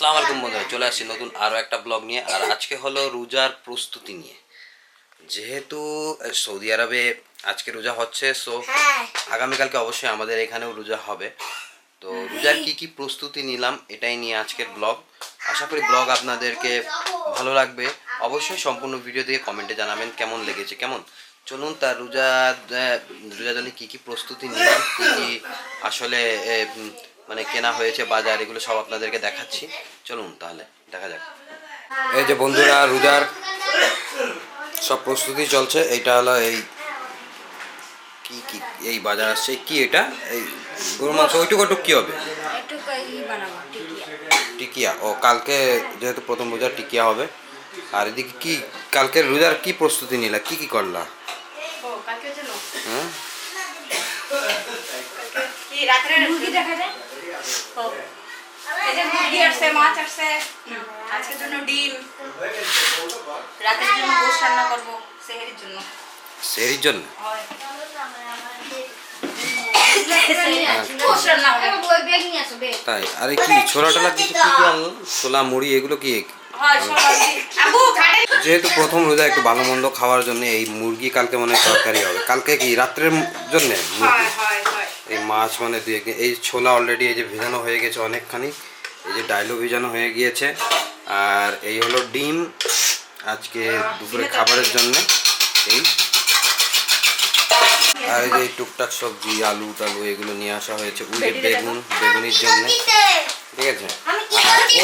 সালাম আলাইকুম বন্ধুরা চলে আসছি নতুন আরও একটা ব্লগ নিয়ে। আর আজকে হলো রোজার প্রস্তুতি নিয়ে। যেহেতু সৌদি আরবে আজকে রোজা হচ্ছে সো হ্যাঁ। আগামীকালকে অবশ্যই আমাদের এখানেও রোজা হবে। তো রোজার কি কি প্রস্তুতি নিলাম এটাই নিয়ে আজকের ব্লগ আশা করি ব্লগ আপনাদেরকে ভালো লাগবে। অবশ্যই সম্পূর্ণ ভিডিও দিয়ে কমেন্টে জানাবেন কেমন লেগেছে কেমন? চলুন তার রোজা রোজার জন্য কী কী প্রস্তুতি নিলাম কী কী আসলে মানে কেনা হয়েছে বাজার এগুলো সব আপনাদেরকে দেখাচ্ছি। চলুন তাহলে দেখা যাক। এই যে বন্ধুরা রোজার সব প্রস্তুতি চলছে। এইটা হলো এই কি কি এই বাজার আসছে। কি এটা? এই গরুর মাংস ওইটুকু ওইটুকু কি হবে? একটু ই বানাবো টিকিয়া। টিকিয়া। ও কালকে যেহেতু প্রথম রোজার টিকিয়া হবে। আর এদিকে কি কালকের রোজার কি প্রস্তুতি নিলা? কি কি করলা? ও কালকে চলো হ্যাঁ? কি রাত্রে মুরগি দেখা যায় ও এই যে মুরগি আসছে মাছ আসছে। আজকের জন্য ডিম। রাতের জন্য গোশ রান্না করব সেহেরির জন্য। সেরির জন্য? গোশ রান্না হবে। তাই আরে কি ছোলা টোলা কিছু কি ছোলা মুড়ি এগুলো কি যেহেতু প্রথম রোজা একটু ভালো মন্দ খাওয়ার জন্য এই মুরগি কালকে মনে হয় তরকারি হবে। কালকে কি রাত্রের জন্য মুরগি? এই মাছ মানে দুই একদিন এই ছোলা অলরেডি এই যে ভেজানো হয়ে গেছে অনেকখানি। এই যে ডাইলও ভেজানো হয়ে গিয়েছে। আর এই হলো ডিম। আজকে দুপুরে খাবারের জন্য। এই আর এই যে টুকটাক সবজি আলু টালু এগুলো নিয়ে আসা হয়েছে। ওই যে বেগুন বেগুনির জন্য। ঠিক আছে?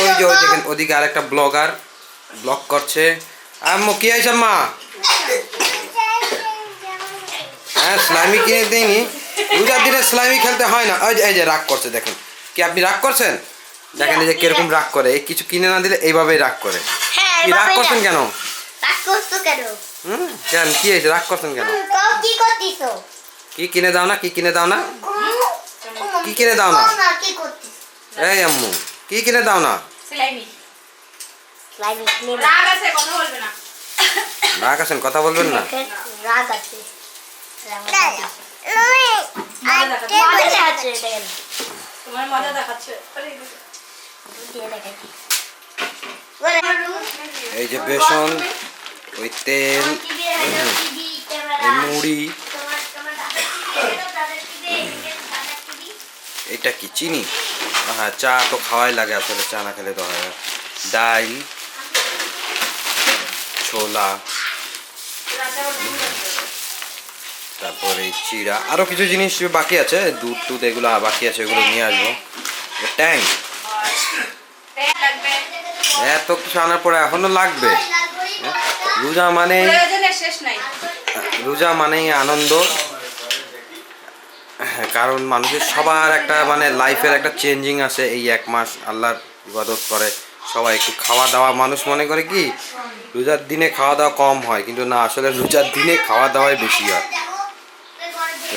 ওই যে ওই দেখেন ওদিকে আরেকটা ব্লগার ব্লগ করছে। আম্মু কি হয়েছে মা হ্যাঁ স্লাইমি কিনে দিইনি রোজার দিনে স্লাইমি খেলতে হয় না। ওই যে এই যে রাগ করছে দেখেন। কি আপনি রাগ করছেন? দেখেন এই যে কীরকম রাগ করে। এই কিছু কিনে না দিলে এইভাবেই রাগ করে। হ্যাঁ কি রাগ করছেন কেন? রাগ করছ কেন? হুম? কেন? কি হয়েছে? রাগ করছেন কেন? কও কি করতিছো? কি কিনে দাও না? কি কিনে দাও না? কি কিনে দাও না? না কি করতিস এই আম্মু কি কিনে দাও না? স্লাইমি। স্লাইমি রাগ আছে কথা বলবে না। রাগ আছেন কথা বলবেন না? রাগ আছে। তোমার মজা দেখাচ্ছে? এই যে বেসন ওই তেল মুড়ি। এটা কি চিনি? হ্যাঁ চা তো খাওয়াই লাগে আসলে চা না খেলে তো হয় না। ডাল ছোলা। তারপরে চিড়া আরও কিছু জিনিস বাকি আছে দুধ টুধ এগুলো বাকি আছে এগুলো নিয়ে আসব। ট্যাঙ্ক এত কিছু আনার পরে এখনও লাগবে। রোজা মানে রোজা মানেই আনন্দ। হ্যাঁ, কারণ মানুষের সবার একটা মানে লাইফের একটা চেঞ্জিং আছে এই এক মাস আল্লাহর ইবাদত করে সবাই একটু খাওয়া দাওয়া মানুষ মনে করে কি রোজার দিনে খাওয়া দাওয়া কম হয় কিন্তু না আসলে রোজার দিনে খাওয়া দাওয়াই বেশি হয়।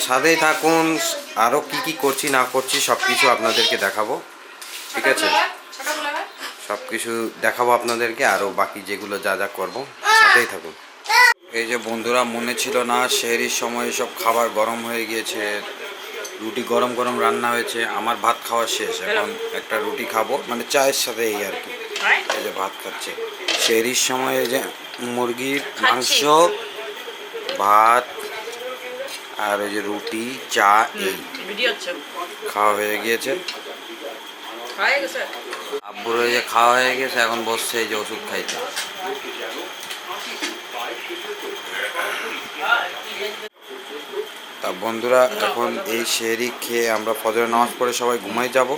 সাথেই থাকুন আরও কি কি করছি, না করছি সব কিছু আপনাদেরকে দেখাবো। ঠিক আছে? সব কিছু দেখাবো আপনাদেরকে আরও বাকি যেগুলো যা যা করব। সাথেই থাকুন। এই যে বন্ধুরা, মনে ছিল না, সেহরির সময় সব খাবার গরম হয়ে গিয়েছে, রুটি গরম গরম রান্না হয়েছে, আমার ভাত খাওয়া শেষ, এখন একটা রুটি খাব মানে চায়ের সাথে এই আর কি। এই যে ভাত খাচ্ছে। সেহরির সময় যে মুরগির মাংস, ভাত আর ওই যে রুটি চা এই। খাওয়া হয়ে গিয়েছে। হয়ে আব্বুর ওই যে খাওয়া হয়ে গেছে এখন বসছে এই যে ওষুধ খাইতে। তা বন্ধুরা এখন এই শেহরি খেয়ে আমরা ফজর নামাজ পড়ে সবাই ঘুমাই যাব।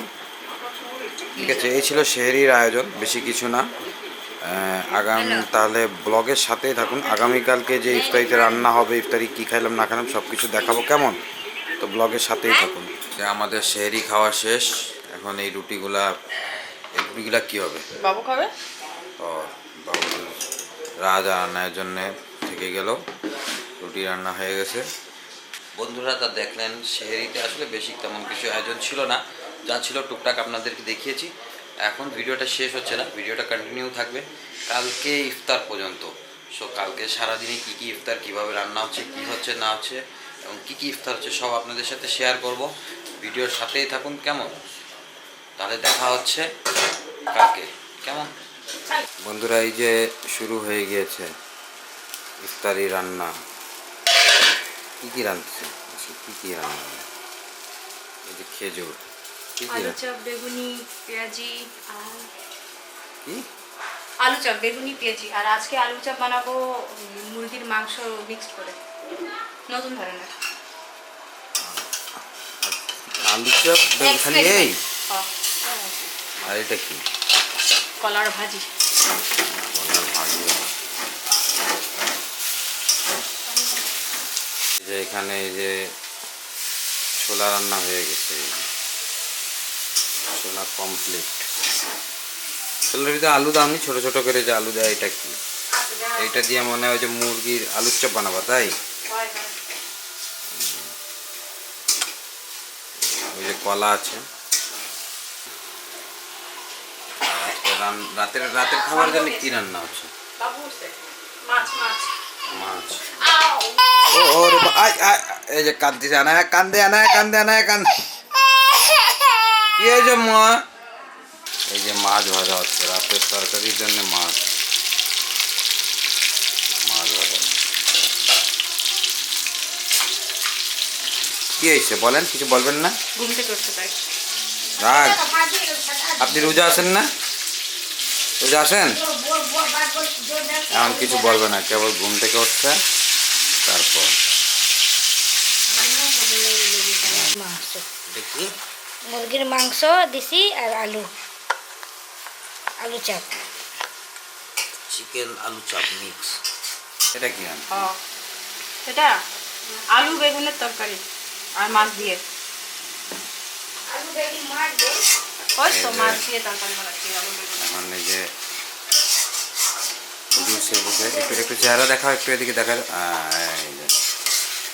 ঠিক আছে এই ছিল শেহরির আয়োজন বেশি কিছু না। আগামী তাহলে ব্লগের সাথেই থাকুন। আগামীকালকে যে ইফতারিতে রান্না হবে ইফতারি কী খাইলাম না খাইলাম সব কিছু দেখাবো। কেমন? তো ব্লগের সাথেই থাকুন। যে আমাদের শেহরি খাওয়া শেষ। এখন এই রুটিগুলা এই রুটিগুলা কী হবে? বাবু খাবে? তো বাবু রাজা রান্নার জন্য থেকে গেল। রুটি রান্না হয়ে গেছে। বন্ধুরা তা দেখলেন শেহরিতে আসলে বেশি তেমন কিছু আয়োজন ছিল না। যা ছিল টুকটাক আপনাদেরকে দেখিয়েছি। এখন ভিডিওটা শেষ হচ্ছে না ভিডিওটা কন্টিনিউ থাকবে কালকে ইফতার পর্যন্ত। সো কালকে সারাদিনে কী কী ইফতার কীভাবে রান্না হচ্ছে কী হচ্ছে না হচ্ছে এবং কী কী ইফতার হচ্ছে সব আপনাদের সাথে শেয়ার করব। ভিডিওর সাথেই থাকুন কেমন? তাহলে দেখা হচ্ছে কালকে কেমন? বন্ধুরা এই যে শুরু হয়ে গিয়েছে ইফতারি রান্না। কি কি রাঁধছে আচ্ছা, কি কি রান্না হবে? এই যে খেজুর। আলু চপ বেগুনি পেঁয়াজি আর আলু চপ বেগুনি পেঁয়াজি। আর আজকে আলু চপ বানাবো মুরগির মাংস মিক্স করে। নতুন ধরনের। আলু চপ খালি এই? আর এটা কি? কলার ভাজি। বললাম ভাজি। যে এখানে এই যে ছোলা রান্না হয়ে গেছে। ছোলা কমপ্লিট ছোলার ভিতরে আলু দামনি ছোট ছোট করে যে আলু দেয় এটা কি? এইটা দিয়ে মনে হয় যে মুরগির আলুর চপ বানাবো তাই? ওই যে কলা আছে। রাতের রাতের খাবার জন্য কি রান্না হচ্ছে? মাছ। ও রে এই যে কাঁদতেছে আনা কান্দে আনা কান্দে আনা কান্দে। কি হয়েছে মা। এই যে মাছ ভাজা হচ্ছে রাতের তরকারির জন্য মাছ। মাছ ভাজা। কি হয়েছে বলেন কিছু বলবেন না? রাগ। আপনি রোজা আছেন না? রোজা আছেন? এমন কিছু বলবে না কেবল ঘুম থেকে উঠছে তারপর। দেখি মুরগির মাংস দিছি আর আলু। আলু চাপ। চিকেন আলু চাপ মিক্স। এটা কি এটা আলু বেগুনের তরকারি আর মাছ দিয়ে। মাছ ওই তো মাছ দিয়ে তরকারি বানাচ্ছি আলু বেগুন। যে জুসে একটু একটু চেহারা দেখাও একটু এদিকে দেখা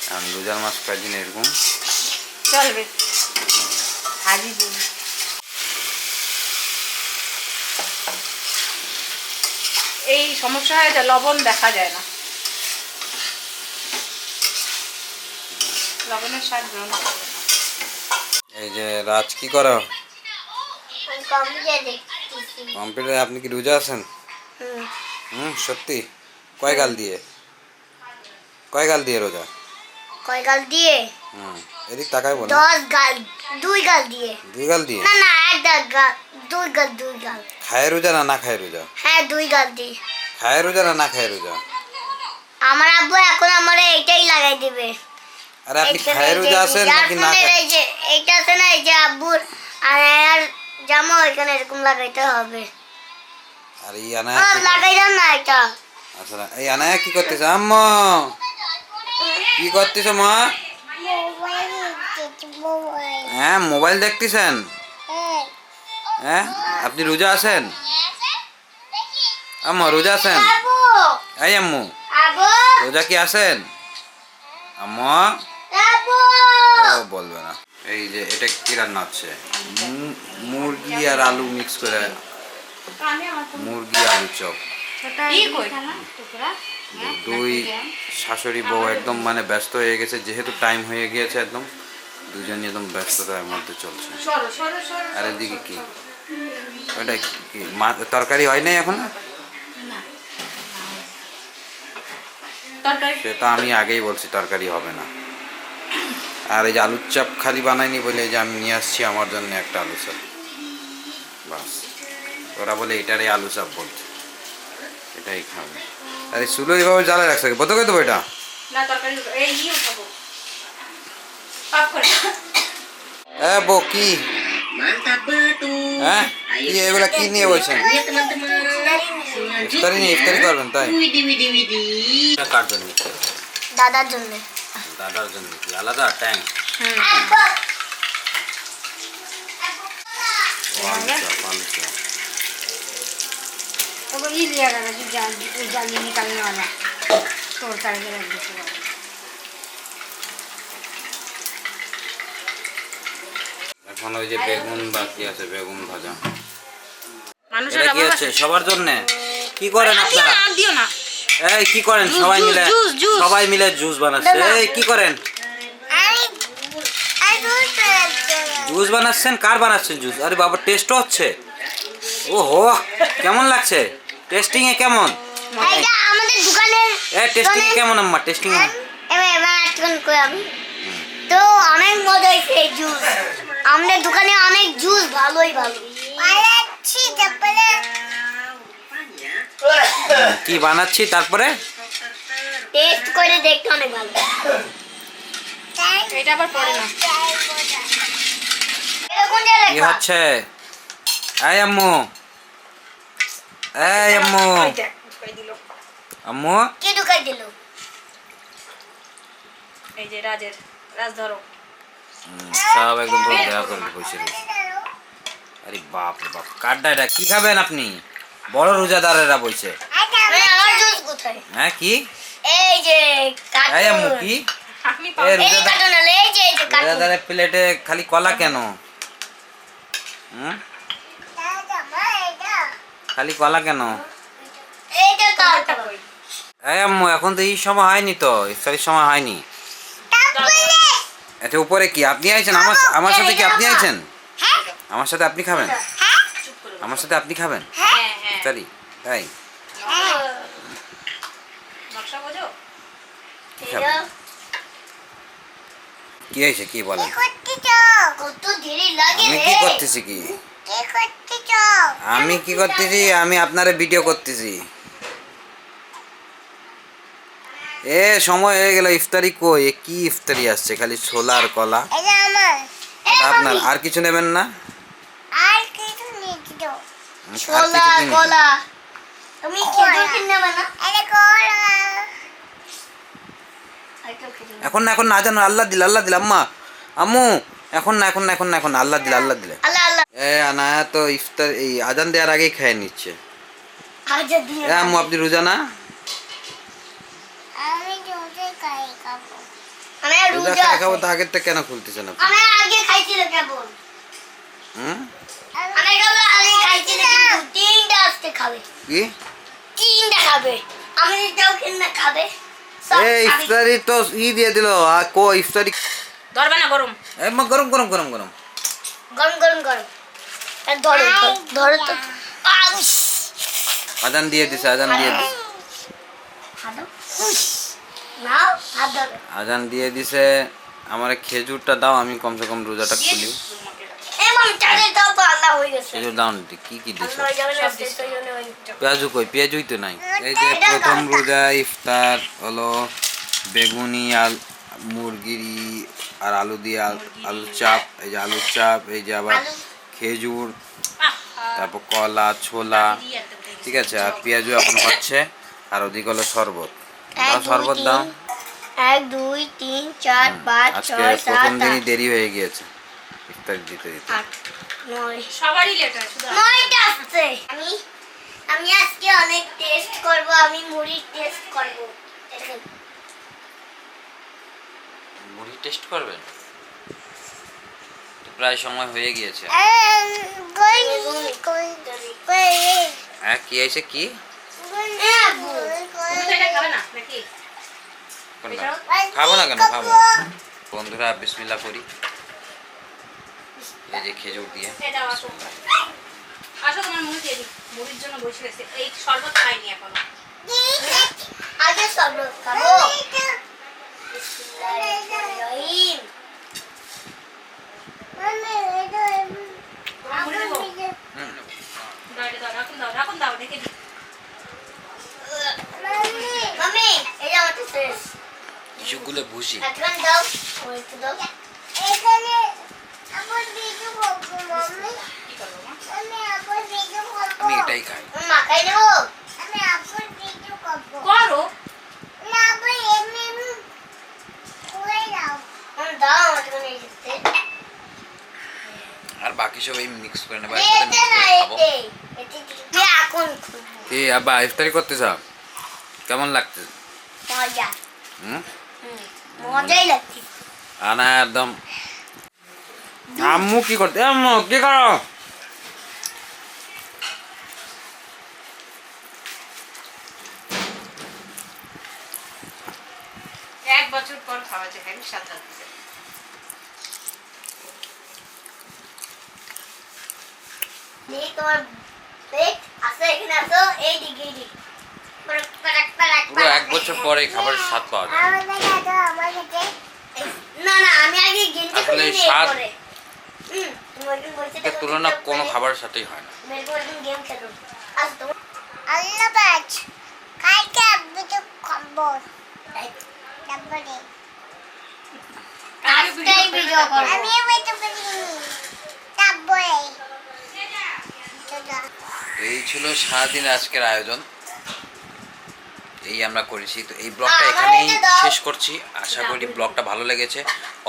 এখন রোজার মাছ কয়েকদিন এরকম। চলবে। দিন এই সমস্যা হয় যে লবণ দেখা যায় না। লবণের স্বাদ গ্রহণ এই যে রাজ কি করো? কম্পিউটারে আপনি কি রোজা আছেন? হুম সত্যি? কয় গাল দিয়ে? কয় গাল দিয়ে রোজা? কয় গাল দিয়ে? হুম। এদিক তাকাই বলো। দশ গাল দুই গাল দিয়ে। দুই গাল দিয়ে? না না এক গাল দুই গাল দুই গাল। খায় রোজা না না খায় রোজা? হ্যাঁ দুই গাল দিয়ে। খায় রোজা না না খায় রোজা? আমার আব্বু এখন আমার এইটাই লাগাই দিবে। আরে আপনি খায় রোজা আছেন নাকি না এই যে এইটা আছে না এই যে আব্বুর আর আর জামা এখানে এরকম লাগাইতে হবে। আর এই লাগাই দাও না এটা। আচ্ছা এই আনায়া কি করতেছে? আম্মা! কি করতেছে মা? হ্যাঁ মোবাইল দেখতেছেন? হ্যাঁ। আপনি রোজা আছেন? আম্মা রোজা আছেন? এই আম্মু রোজা কি আছেন? আম্মা। বলবে না। এই যে এটা কি রান্না হচ্ছে? মুরগি আর আলু মিক্স করে। মুরগি আলু চপ। দুই শাশুড়ি বউ একদম মানে ব্যস্ত হয়ে গেছে যেহেতু টাইম হয়ে গিয়েছে একদম। দুজনই একদম ব্যস্ততার মধ্যে চলছে। সরো সরো সরো আর এদিকে কি? ওটা কি? মা- তরকারি হয় নাই এখন? তরকারি? সেটা আমি আগেই বলছি তরকারি হবে না। আর এই যে আলুর চাপ খালি বানাইনি বলে যে আমি নিয়ে আসছি আমার জন্য একটা আলু চাপ। বাস। ওরা বলে এটারই আলু চাপ বলছে। এটাই খাবে। আরে চুলো এইভাবে জ্বালা রাখছে বোধ করে দেবো এটা? না তরকারি এই ই উঠাবো অফ করে হ্যাঁ বো কি হ্যাঁ কি এগুলা কি নিয়ে বলছেন ইফতারি নিয়ে ইফতারি করবেন তাই এটা কার জন্য দাদার জন্য দাদার জন্য কি আলাদা ট্যাঙ্ক আলু চাপ আলু চাপ तो ये लिया करो जो जाल जाली निकालने वाला तोड़ ताड़ के रख दीजिए এখন ওই যে বেগুন বাকি আছে বেগুন ভাজা। মানুষের কি হচ্ছে? আছে সবার জন্য? কি করেন আপনারা? দিও না। এই কি করেন? সবাই মিলে। সবাই মিলে জুস বানাচ্ছে। এই কি করেন? জুস বানাচ্ছেন? কার বানাচ্ছেন জুস? আরে বাবা টেস্টও হচ্ছে। ও হো কেমন লাগছে? টেস্টিং এ কেমন আমাদের দোকানের এ টেস্টিং এ কেমন আম্মা? টেস্টিং এ এবার এবার একটুখানি কই আমি তো অনেক মজা হয়েছে জুস। আমাদের দোকানে অনেক জুস ভালোই ভালো। কি বানাচ্ছি তারপরে? টেস্ট করে দেখতে অনেক ভালো। এটা আবার পড়ে না। কি হচ্ছে এই আম্মু। এই আম্মু। ওই দেখ, ঢুকাই দিল। আম্মু। কে ঢুকাই দিল? এই যে রাজের রাজ ধরো। সব একদম পুরো দেওয়া করে বসে রয়েছে আরে বাপ রে বাপ কাঠটা এটা কি খাবেন আপনি? বড় রোজাদারেরা হ্যাঁ কি? এই যে আম্মু কি? রোজাদারের প্লেটে খালি কলা কেন? খালি কলা কেন? এই আম্মু এখন তো এই সময় হয়নি তো ইফতারির সময় হয়নি। আচ্ছা উপরে কি? আপনি আইছেন? আমার আমার সাথে কি আপনি আইছেন? আমার সাথে আপনি খাবেন? চুপ করে আমার সাথে আপনি খাবেন? হ্যাঁ। হ্যাঁ তাই? নকশা বোঝো? কি হয়েছে? কি বলেন? কত দেরি লাগে আমি রে। কি করতেছি কি? কি করতেছ আমি কি করতেছি? আমি আপনারে ভিডিও করতেছি। এ সময় হয়ে গেল ইফতারি কই? এ কি ইফতারি আসছে? খালি ছোলা আর কলা? এটা আমার এটা আপনার আর কিছু নেবেন না? আর কিছু ছোলা কলা। তুমি নেবে না কলা। এখন না এখন না জানো আল্লাহ দিল আল্লাহ দিল আম্মা। আম্মু এখন না এখন না এখন না এখন আল্লাহ দিল আল্লাহ দিলে। আল্লাহ আল্লাহ। এ আনায়া তো ইফতার এই আজান দেওয়ার আগেই খেয়ে নিচ্ছে। আজ দিয়ে এ আম্মু আপনি রোজা না আমি রোজা খাই খাব আমি রোজা রোজা খাব তো আগের থেকে কেন খুলতেছেন আপনি? আমি আগে খাইছিল কেবল। হুম? আমি কেবল আগে খাইছিল তিনটা আজকে খাবে। কি? তিনটা খাবে। আমি যেটাও কিনে খাবে। সব ইফতারি তো ই দিয়ে দিল আর কো ইফতারি? ধরবে না গরম। মা গরম গরম গরম গরম। গরম গরম গরম। ধরো ধরো, ধরো তো। আউশ আজান দিয়ে দিছে আজান দিয়ে দিছে। আজান দিয়ে দিছে আমার খেজুরটা দাও আমি কমসে কম রোজাটা খুলি। হয়ে খেজুর দাও না কি কি দিছো? হয়ে হয়ে। পেঁয়াজু কই? পেঁয়াজুই তো নাই। এই যে প্রথম রোজা ইফতার হলো বেগুনি আল মুরগির আর আলু দিয়ে আল- আলুর চাপ এই যে আলুর চাপ এই যে আবার খেজুর তারপর কলা ছোলা ঠিক আছে? আর পেঁয়াজু এখন হচ্ছে আর ওদিকে হলো শরবত। শরবত দাও এক দুই তিন চার পাঁচ আজকে ছয় প্রথম দিনই দেরি হয়ে গিয়েছে ইফতার দিতে দিতে সবারই লেট হয় নয়টা আসছে আমি আমি আজকে অনেক টেস্ট করব আমি মুড়ির টেস্ট করব মুড়ি টেস্ট করবেন প্রায় সময় হয়ে গিয়েছে হ্যাঁ কি আছে কি খাবে না কেন? খাব বন্ধুরা বিসমিল্লা করি এই যে খেজুর দিয়ে আসো তোমার মুড়ি দিয়ে মুড়ির জন্য বসে গেছে এই শরবত খাইনি এখনও আগে শরবত খাব বিসমিল্লাহিররহমানিররহিম। তোমার মুড়ি দেবো হুম। দাও এটা দাও ঢাকুন দাও ঢাকুন দাও দেখে দিই মামি এই যে আমাদের শেষ কিছুগুলো ভুসি একটুখানি দাও ও একটু দাও এখানে আবার ভিডিও করব মামি কি করব মা আমি আবার ভিডিও করব আমি এটাই খাই মাখাই নেব আমি আবার ভিডিও করব করো না আবার এমনি এমনি করে দাও দাও আমার এখানে এই যে আর বাকি সব এই মিক্স করে নেব একসাথে করে খাব। আব্বা ইফতারি করতে চাও কেমন লাগছে? হুম? হুম, মজাই লাগছে। আনা একদম। আম্মু কি করতে? আম্মু কি করো এক বছর পর খাওয়া যায় আমি সাত রাত দেখি তোমার পেট আছে এখানে আসো এই গেটি গেটি পারাক পারাক পারাক পুরো এক বছর পরে খাবারের স্বাদ পাওয়া যায়। আমার কাছে দাও, আমার কাছে। না আমি আগে আসলে স্বাদ- তুলনা কোনো খাবারের সাথেই হয় না। আল্লাহ বাজ কালকে আমি তো খাব। তারপরে করব। আমি ওইটা করি তারপরে এই ছিল সারাদিন আজকের আয়োজন। এই আমরা করেছি। তো এই ব্লগটা এখানেই শেষ করছি। আশা করি ব্লগটা ভালো লেগেছে।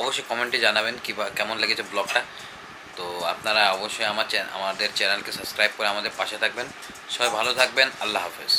অবশ্যই কমেন্টে জানাবেন কি কেমন লেগেছে ব্লগটা। তো আপনারা অবশ্যই আমার আমাদের চ্যানেলকে সাবস্ক্রাইব করে আমাদের পাশে থাকবেন। সবাই ভালো থাকবেন। আল্লাহ হাফেজ।